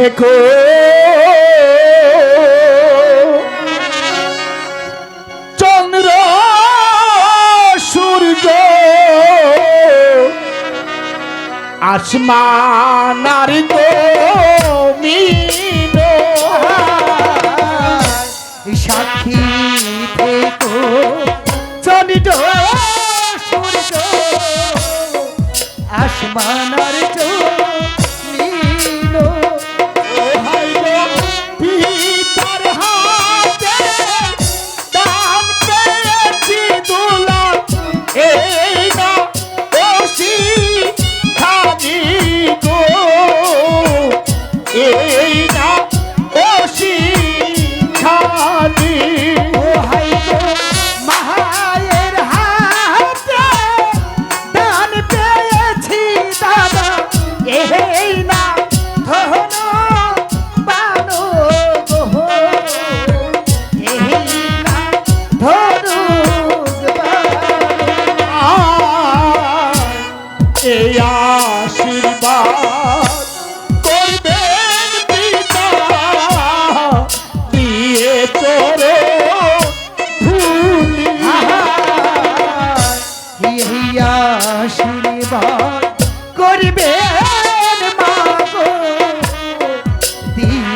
থেকো। চন্দ্র সূর্য আসমান জমিন সাক্ষী থেকো। আর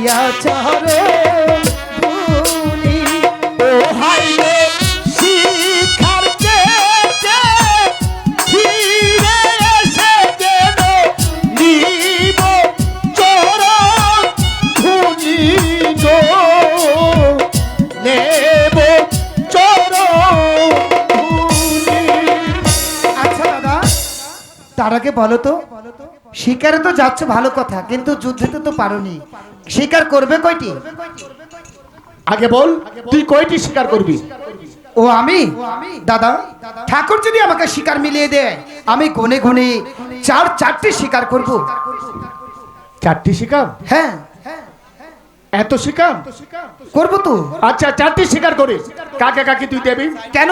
দিয়া চরে তার আগে বলো তো শিকারে তো যাচ্ছে ভালো কথা কিন্তু যুদ্ধে তো পারোনি। শিকার করবে কয়টি? আগে বল তুই কয়টি শিকার করবি? ও আমি? দাদা ঠাকুর যদি আমাকে শিকার মিলিয়ে দেয় আমি গনে গনে চার চারটি শিকার করব। চারটি শিকার? হ্যাঁ। এত শিকার? করব তো। আচ্ছা চারটি শিকার করে কাকে কাকে তুই দেবি? কেন?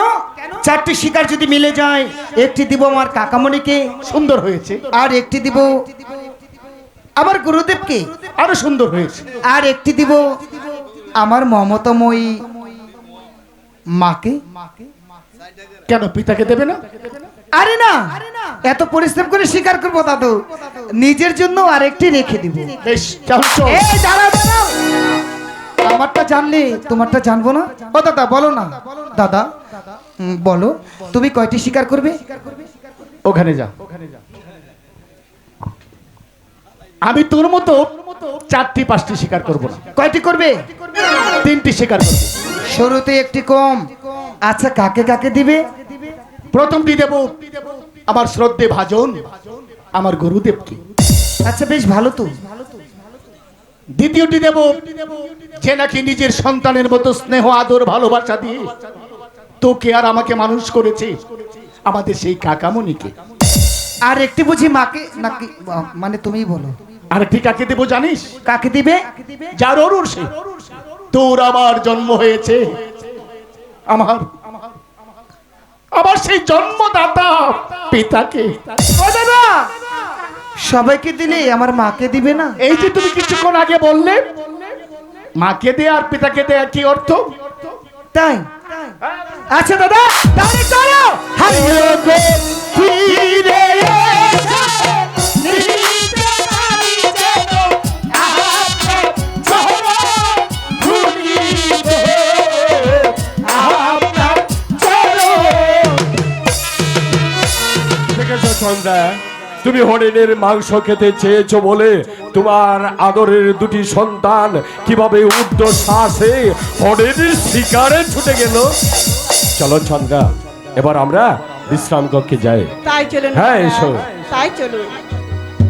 চারটি শিকার যদি মিলে যায় একটি দিব আমার কাকামণিকে। সুন্দর হয়েছে। আর একটি দিব আমার গুরুদেবকে। আরও সুন্দর হয়েছে। আর একটি দিব আমার মমতাময়ী মাকে। কেন পিতাকে দেবে না? আরে না এত পরিশ্রম করে স্বীকার করব দাদু। নিজের জন্য আরেকটি রেখে দিব। বেশ দাঁড়াও দাঁড়াও। আমারটা জানলে তোমারটা জানব না? ও দাদা বলো না। দাদা বলো তুমি কয়টি স্বীকার করবে? ওখানে যা। আমি তোর মতো চারটি পাঁচটি শিকার করব না। কয়টি করবে? তিনটি শিকার করব। শুরুতে একটি কম। আচ্ছা কাকে কাকে দিবে? প্রথমটি দেব। আমার শ্রদ্ধে ভাজন। আমার গুরুদেবকে আচ্ছা বেশ ভালো তো। দ্বিতীয়টি দেব। যে নাকি নিজের সন্তানের মতো স্নেহ আদর ভালোবাসা দিয়ে তোকে আর আমাকে মানুষ করেছে? আমাদের সেই কাকামণিকে। আর একটি বুঝি মাকে নাকি মানে তুমিই বলো। আরেকটি কাকে দেবো জানিস? কাকে দিবে? যার অরুর সে। তোর আবার জন্ম হয়েছে। আমার আমার সেই জন্মদাতা পিতাকে। সবাইকে দিলে আমার মাকে দিবে না? এই যে তুমি কিছুক্ষণ আগে বললে মাকে দে আর পিতাকে দে কি অর্থ? তাই? আচ্ছা দাদা তাহলে চলো। হারিয়ে গো ফিরে সন্ধ্যা? তুমি হরিণের মাংস খেতে চেয়েছো বলে তোমার আদরের দুটি সন্তান কীভাবে উদ্ধ শ্বাসে হরিণের শিকারে ছুটে গেল? চলো চন্দ্রা এবার আমরা বিশ্রাম কক্ষে যাই। তাই চলুন হ্যাঁ, এসো। তাই চলুন।